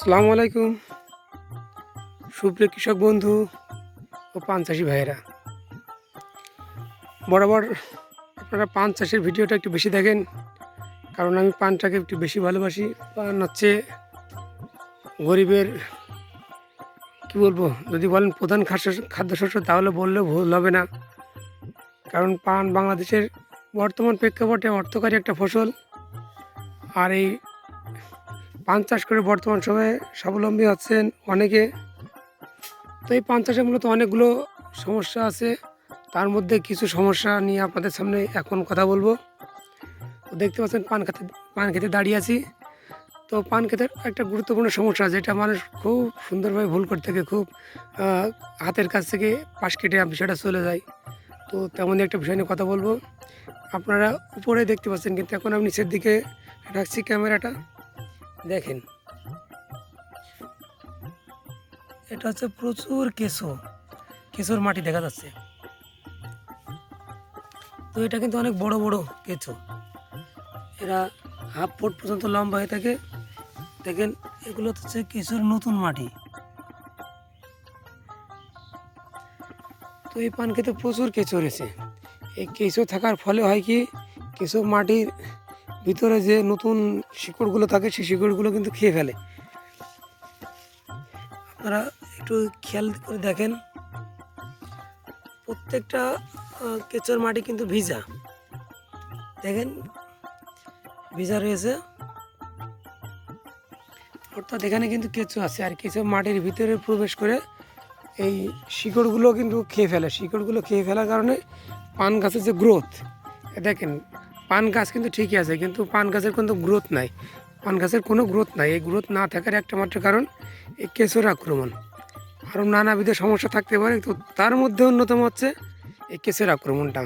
আসসালামু আলাইকুম। সুপ্রিয় কৃষক বন্ধু ও পান চাষি ভাইয়েরা, বরাবর আপনারা পান চাষের ভিডিওটা একটু বেশি দেখেন, কারণ আমি পানটাকে একটু বেশি ভালোবাসি। পান হচ্ছে গরিবের, কি বলব, যদি বলেন প্রধান খাদ্য খাদ্যশস্য, তাহলে বললে ভুল হবে না। কারণ পান বাংলাদেশের বর্তমান প্রেক্ষাপটে অর্থকারী একটা ফসল, আর এই পান চাষ করে বর্তমান সময়ে স্বাবলম্বী হচ্ছেন অনেকে। তো এই পান চাষে মূলত অনেকগুলো সমস্যা আছে। তার মধ্যে কিছু সমস্যা নিয়ে আপনাদের সামনে এখন কথা বলব। দেখতে পাচ্ছেন পান খেতে পান খেতে দাঁড়িয়ে আছি। তো পান খেতের একটা গুরুত্বপূর্ণ সমস্যা, যেটা মানুষ খুব সুন্দরভাবে ভুল করতে থাকে, খুব হাতের কাছ থেকে পাশ কেটে বিষয়টা চলে যায়। তো তেমনই একটা বিষয় নিয়ে কথা বলব। আপনারা উপরে দেখতে পাচ্ছেন, কিন্তু এখন আমি নিচের দিকে রাখছি ক্যামেরাটা। দেখেন। এটা হচ্ছে প্রচুর কেঁচো। কেঁচোর মাটি দেখা যাচ্ছে। তো এটা কিন্তু অনেক বড় বড় কেঁচো। এরা হাফ ফুট পর্যন্ত লম্বা হয়ে থাকে। দেখেন, এগুলো হচ্ছে কেঁচোর নতুন মাটি। তো এই পান খেতে প্রচুর কেঁচো রয়েছে। এই কেঁচো থাকার ফলে হয় কি, কেঁচো মাটির ভিতরে যে নতুন শিকড়গুলো থাকে, সেই শিকড়গুলো কিন্তু খেয়ে ফেলে। আপনারা একটু খেয়াল করে দেখেন। প্রত্যেকটা কেঁচোর মাটি কিন্তু ভিজা। দেখেন, ভিজা রয়েছে। অর্থাৎ এখানে কিন্তু কেঁচো আছে, আর কেঁচো মাটির ভিতরে প্রবেশ করে এই শিকড়গুলো কিন্তু খেয়ে ফেলে। শিকড়গুলো খেয়ে ফেলার কারণে পান গাছের যে গ্রোথ দেখেন পান গাছ কিন্তু ঠিকই আছে, কিন্তু পান গাছের কিন্তু গ্রোথ নাই। পান গাছের কোনো গ্রোথ নাই, এই গ্রোথ না থাকার একটা মাত্র কারণ এই কেঁচোর আক্রমণ। আরও নানাবিধ সমস্যা থাকতে পারে তো তার মধ্যে অন্যতম হচ্ছে এই কেঁচোর আক্রমণটা।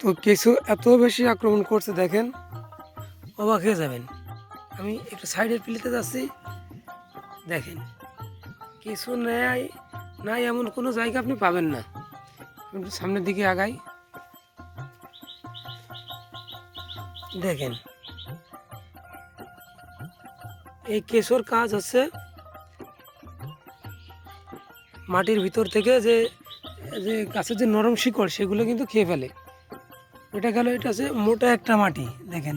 তো কেঁচো এত বেশি আক্রমণ করছে দেখেন, অবাক হয়ে যাবেন। আমি একটু সাইডের পিলিতে যাচ্ছি, দেখেন। কিছু নেয় নাই এমন কোনো জায়গা আপনি পাবেন না। সামনের দিকে আগাই। দেখেন। এই কেশোর কাজ হচ্ছে মাটির ভিতর থেকে যে যে গাছের যে নরম শিকড়, সেগুলো কিন্তু খেয়ে ফেলে। এটা গেল, এটা হচ্ছে মোটা একটা মাটি, দেখেন।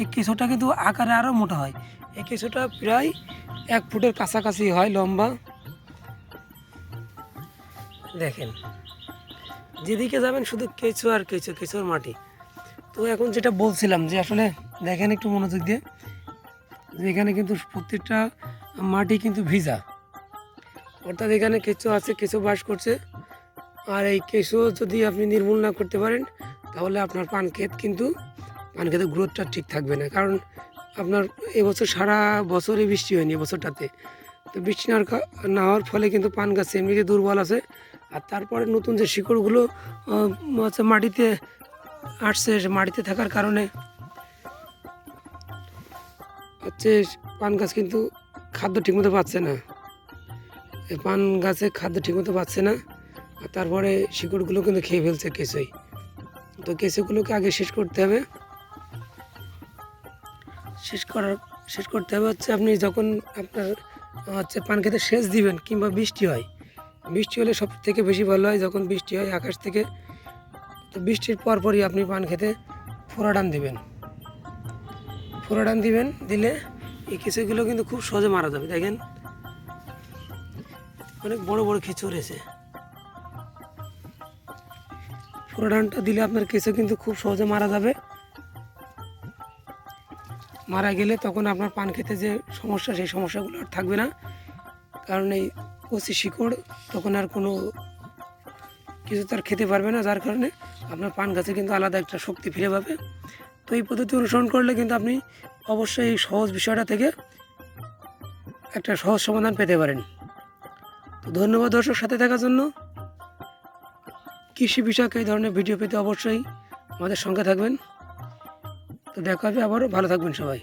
এই কেঁচোটা কিন্তু আকারে আরও মোটা হয়। এই কেঁচোটা প্রায় এক ফুটের কাছাকাছি হয়, লম্বা। দেখেন, যেদিকে যাবেন শুধু কেঁচো আর কেঁচো, কেঁচোর মাটি। তো এখন যেটা বলছিলাম যে আসলে দেখেন একটু মনোযোগ দিয়ে এখানে কিন্তু প্রত্যেকটা মাটি কিন্তু ভিজা। অর্থাৎ এখানে কেঁচো আছে, কেঁচো বাস করছে। আর এই কেঁচো যদি আপনি নির্মূল না করতে পারেন, তাহলে আপনার পান ক্ষেত কিন্তু, পান ক্ষেতের গ্রোথটা ঠিক থাকবে না। কারণ আপনার এবছর সারা বছরই বৃষ্টি হয়নি এবছরটাতে। তো বৃষ্টি না হওয়ার ফলে কিন্তু পান গাছ এমনিতে দুর্বল আছে। আর তারপরে নতুন যে শিকড়গুলো হচ্ছে মাটিতে আসছে মাটিতে থাকার কারণে হচ্ছে পান গাছ কিন্তু খাদ্য ঠিকমতো পাচ্ছে না। পান গাছে খাদ্য ঠিকমতো পাচ্ছে না, আর তারপরে শিকড়গুলো কিন্তু খেয়ে ফেলছে কেঁচোই। তো কেঁচোগুলোকে আগে শেষ করতে হবে। শেষ করার, শেষ করতে হবে হচ্ছে আপনি যখন আপনার হচ্ছে পান খেতে সেচ দিবেন কিংবা বৃষ্টি হয়, বৃষ্টি হলে সব থেকে বেশি ভালো হয় যখন বৃষ্টি হয় আকাশ থেকে তো বৃষ্টির পরপরই আপনি পান খেতে ফোরাডান দিবেন। ফোরাডান দিবেন, দিলে এই কেঁচোগুলো কিন্তু খুব সহজে মারা যাবে। দেখেন, অনেক বড় বড় কেঁচো রয়েছে ফোড়াডানটা দিলে আপনার কেঁচো কিন্তু খুব সহজে মারা যাবে। মারা গেলে তখন আপনার পান খেতে যে সমস্যা, সেই সমস্যাগুলো আর থাকবে না। কারণ এই কচি শিকড়, তখন আর কোনো কিছু তার খেতে পারবে না, যার কারণে আপনার পান গাছে কিন্তু আলাদা একটা শক্তি ফিরে পাবে। তো এই পদ্ধতি অনুসরণ করলে কিন্তু আপনি অবশ্যই এই সহজ বিষয়টা থেকে একটা সহজ সমাধান পেতে পারেন। তো ধন্যবাদ দর্শক সাথে থাকার জন্য। কৃষি বিষয়ক এই ধরনের ভিডিও পেতে অবশ্যই আমাদের সঙ্গে থাকবেন। তো দেখা হবে আবারও। ভালো থাকবেন সবাই।